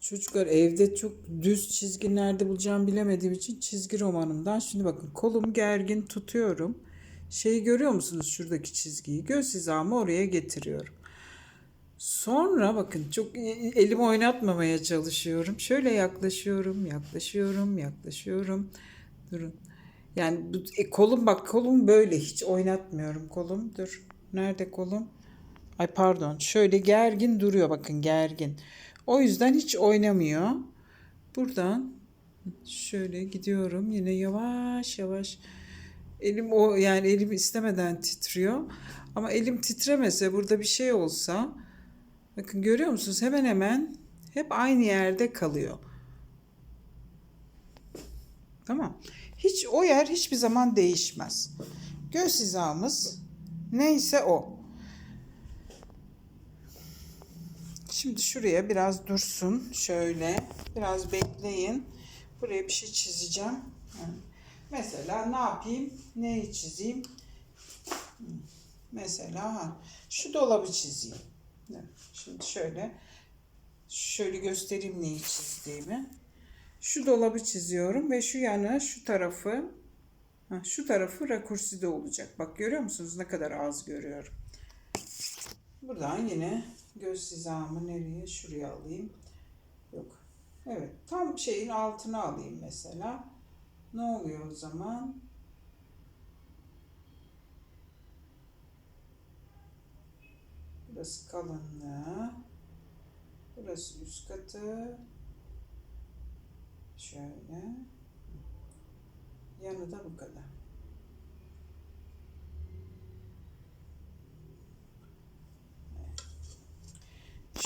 Çocuklar evde çok düz çizgi nerede bulacağımı bilemediğim için çizgi romanımdan. Şimdi bakın kolum gergin tutuyorum. Şeyi görüyor musunuz şuradaki çizgiyi? Göz hizamı oraya getiriyorum. Sonra bakın çok elimi oynatmamaya çalışıyorum. Şöyle yaklaşıyorum, yaklaşıyorum, yaklaşıyorum. Durun. Yani e, kolum bak kolum böyle hiç oynatmıyorum kolum. Dur. Nerede kolum? Ay pardon. Şöyle gergin duruyor bakın gergin. O yüzden hiç oynamıyor. Buradan şöyle gidiyorum. Yine yavaş yavaş. Elim o yani elim istemeden titriyor. Ama elim titremese burada bir şey olsa bakın görüyor musunuz? Hemen hemen hep aynı yerde kalıyor. Tamam. Hiç o yer hiçbir zaman değişmez. Göz hizamız neyse o. Şimdi şuraya biraz dursun. Şöyle biraz bekleyin. Buraya bir şey çizeceğim. Mesela ne yapayım? Neyi çizeyim? Mesela şu dolabı çizeyim. Şimdi şöyle şöyle göstereyim neyi çizdiğimi. Şu dolabı çiziyorum ve şu yanı şu tarafı şu tarafı rakurside olacak. Bak görüyor musunuz ne kadar az görüyorum. Buradan yine göz hizamı nereye? Şuraya alayım. Yok. Evet. Tam şeyin altına alayım mesela. Ne oluyor o zaman? Burası kalınlığı. Burası üst katı. Şöyle. Yanı da bu kadar.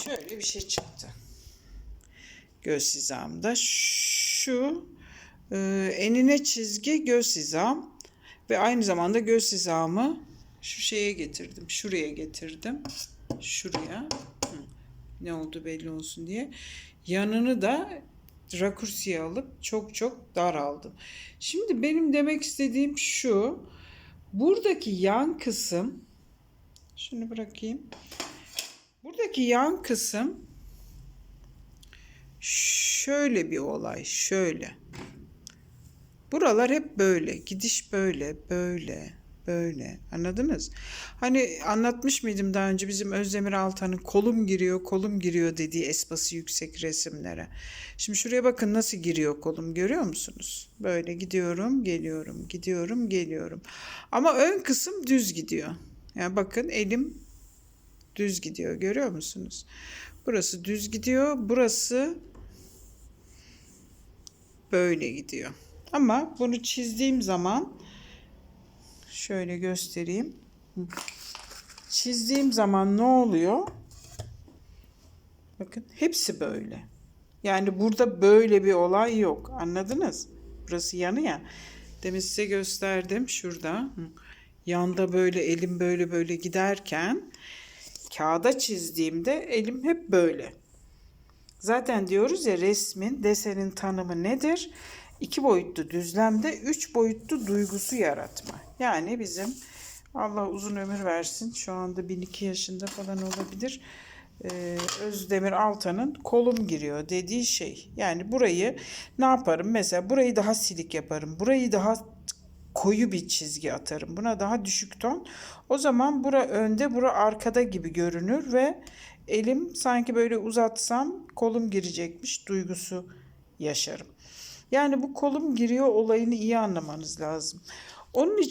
Şöyle bir şey çıktı. Göz hizamda. Şu e, enine çizgi göz hizam ve aynı zamanda göz hizamı şu şeye getirdim. Şuraya getirdim. Şuraya. Hı. Ne oldu belli olsun diye. Yanını da rakursiye alıp çok çok daraldım. Şimdi benim demek istediğim şu. Buradaki yan kısım şunu bırakayım. Buradaki yan kısım şöyle bir olay, şöyle. Buralar hep böyle, gidiş böyle, böyle, böyle. Anladınız? Hani anlatmış mıydım daha önce bizim Özdemir Altan'ın kolum giriyor, kolum giriyor dediği espası yüksek resimlere. Şimdi şuraya bakın nasıl giriyor kolum görüyor musunuz? Böyle gidiyorum, geliyorum, gidiyorum, geliyorum. Ama ön kısım düz gidiyor. Yani bakın elim düz gidiyor. Görüyor musunuz? Burası düz gidiyor. Burası böyle gidiyor. Ama bunu çizdiğim zaman şöyle göstereyim. Çizdiğim zaman ne oluyor? Bakın hepsi böyle. Yani burada böyle bir olay yok. Anladınız? Burası yanı ya. Demin size gösterdim şurada. Yanda böyle elim böyle böyle giderken kağıda çizdiğimde elim hep böyle. Zaten diyoruz ya resmin, desenin tanımı nedir? İki boyutlu düzlemde üç boyutlu duygusu yaratma. Yani bizim Allah uzun ömür versin. Şu anda 1002 yaşında falan olabilir. Ee, Özdemir Altan'ın kolum giriyor dediği şey. Yani burayı ne yaparım? Mesela burayı daha silik yaparım. Burayı daha koyu bir çizgi atarım. Buna daha düşük ton. O zaman bura önde, bura arkada gibi görünür ve elim sanki böyle uzatsam kolum girecekmiş duygusu yaşarım. Yani bu kolum giriyor olayını iyi anlamanız lazım. Onun için